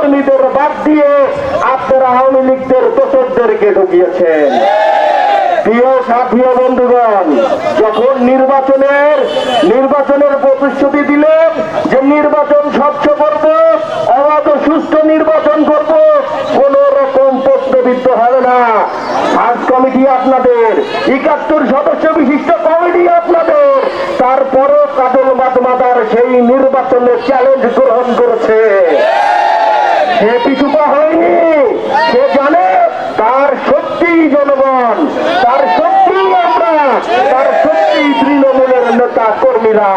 কর্মীদের বাদ দিয়ে আপনারা আওয়ামী লীগদের দোষরদেরকে ঢুকিয়েছেন। প্রিয় সাথী বন্ধুগণ, যখন নির্বাচনের নির্বাচনের প্রতিশ্রুতি দিলেন যে নির্বাচন স্বচ্ছ করব, অবাধ সুস্থ নির্বাচন করব কোন রকম প্রশ্নবিদ্ধ হবে না। সার্চ কমিটি আপনাদের, একাত্তর সদস্য বিশিষ্ট কমিটি আপনাদের, তারপরও কাজল মাতমাতার সেই নির্বাচনের চ্যালেঞ্জ গ্রহণ করেছে সে পিছুপা হয়নি সে জানে তার সত্যি জনগণ, তার সত্যি আমরা, তার সত্যি তৃণমূলের নেতা কর্মীরা।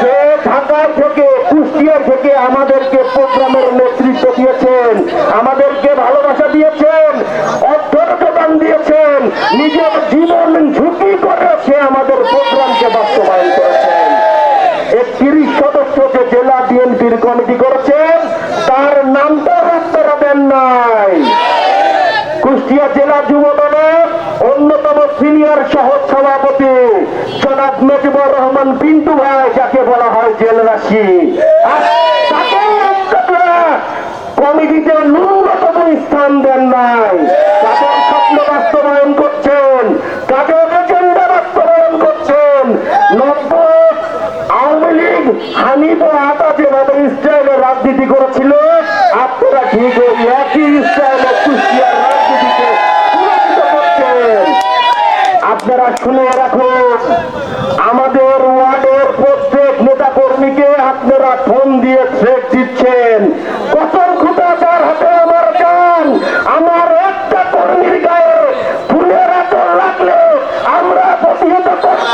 সে ঢাকা থেকে, কুষ্টিয়া থেকে আমাদেরকে প্রোগ্রামের নেতৃত্ব দিয়েছেন, আমাদেরকে ভালোবাসা দিয়েছেন অর্থ প্রদান দিয়েছেন, নিজের জীবন ঝুঁকি করে সে আমাদের প্রোগ্রামকে বাস্তবায়ন করেছেন একত্রিশ সদস্য যে জেলা বিএনপির কমিটি করেছেন তার নামটা আপনারা দেন নাই কুষ্টিয়া জেলা যুব দলের অন্যতম সিনিয়র সহ সভাপতি জনাব নজিবুর রহমান পিন্টু ভাই, যাকে বলা হয় জেলরাশি কমিটিতে ন্যূনতম স্থান দেন নাই। তাদের স্বপ্ন বাস্তবায়ন করছেন তাদের এজেন্ডা বাস্তবায়ন করছেন। নব্বই আওয়ামী লীগ হানিফ আতা যেভাবে ইসরায়েলের রাজনীতি করেছিল। আপনারা ঠিক আপনারা শুনে রাখুন আমাদের ওয়ার্ডের প্রত্যেক নেতা কর্মীকে আপনারা ফোন দিয়ে থ্রেট দিচ্ছেন। কতর খুঁটা তার হাতে আমার গান আমার একটা কর্মীর গায়ে ফুলের আতর রাখলে আমরা প্রতিহত করব।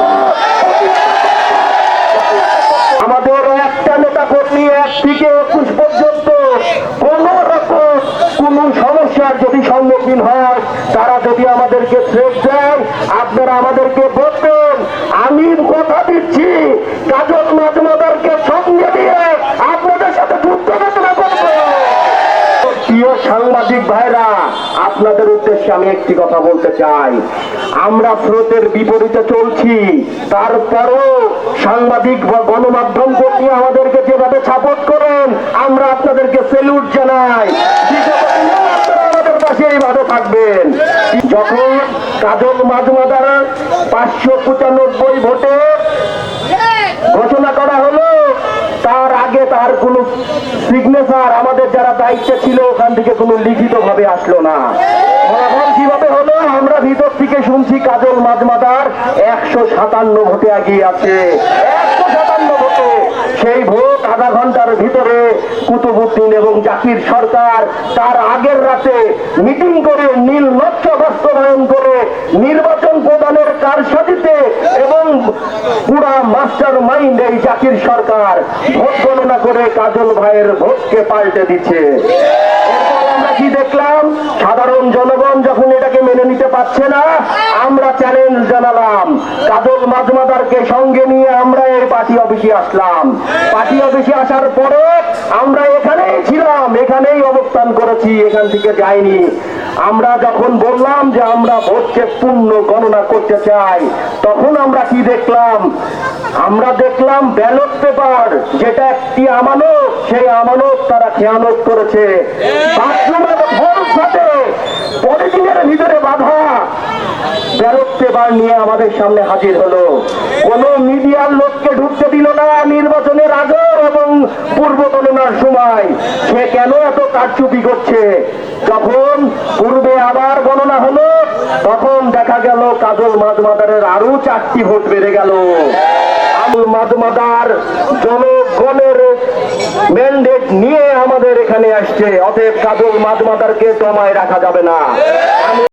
আমাদের একটা নেতা কর্মী এক থেকে একুশ পর্যন্ত কোন রকম কোন সমস্যার যদি সম্মুখীন হয় তারা যদি আমাদেরকে থ্রেট দেয় আপনারা আমাদেরকে বলবেন আমি কথা দিচ্ছি। কাজল মাঝমাদারকে সঙ্গে দিয়ে আপনাদের সাথে যুদ্ধ ঘোষণা করব সাংবাদিক ভাইরা, আপনাদের উদ্দেশ্যে আমি একটি কথা বলতে চাই। আমরা স্রোতের বিপরীতে চলছি, তারপরও সাংবাদিক বা গণমাধ্যম কর্মী আমাদেরকে যেভাবে সাপোর্ট করেন, আমরা আপনাদেরকে সেলুট জানাই। আমাদের পাশে এইভাবে থাকবেন। যখন কাজল মাজমাদার পাঁচশো পঁচানব্বই ভোটে ঘোষণা করা হলো, তার আগে তার কোন সিগনেচার আমাদের যারা দায়িত্বে ছিল, ওখান থেকে কোনো লিখিত ভাবে আসলো না। কীভাবে হলো, আমরা ভিতর থেকে শুনছি কাজল মাজমাদার একশো সাতান্ন ভোটে এগিয়ে আছে। সেই ভোট আধা ঘণ্টার ভিতরে কুতুবুদ্দিন এবং জাকির সরকার তার আগের রাতে মিটিং করে নীল লক্ষ্য বাস্তবায়ন করে নির্বাচন প্রদানের কারসাজিতে এবং পুরা মাস্টার মাইন্ড এই জাকির সরকার ভোট গণনা করে কাজল ভাইয়ের ভোটকে পাল্টে দিচ্ছে। দেখলাম? সাধারণ জনগণ যখন এটাকে মেনে নিতে পারছে না, আমরা চ্যালেঞ্জ জানালাম। কাজল মাজমাদারকে সঙ্গে নিয়ে আমরা এই পার্টি অফিসে আসলাম। পার্টি অফিসে আসার পরে আমরা এখানেই ছিলাম, এখানেই অবস্থান করেছি, এখান থেকে যাইনি। আমরা যখন বললাম যে আমরা ভোটকে পূর্ণ গণনা করতে চাই, তখন আমরা কি দেখলাম? আমরা দেখলাম ব্যালট পেপার, যেটা একটি আমানত, সেই আমানত তারা খেয়ানত করেছে। ভিতরে নিয়ে আমাদের সামনে হাজির হলো। কোন মিডিয়ার লোককে ঢুকতে দিল না নির্বাচনের এবং পূর্ব সময়। সে কেন এত কারচুপি করছে? যখন পূর্বে আবার গণনা হলো তখন দেখা গেল কাজল মাদমাদারের আরও চারটি ভোট বেড়ে গেল। মাদমাদার জনগণের ম্যান্ডেট নিয়ে আমাদের এখানে আসছে। অতএব কাজল মাদমাদারকে দমায় রাখা যাবে না।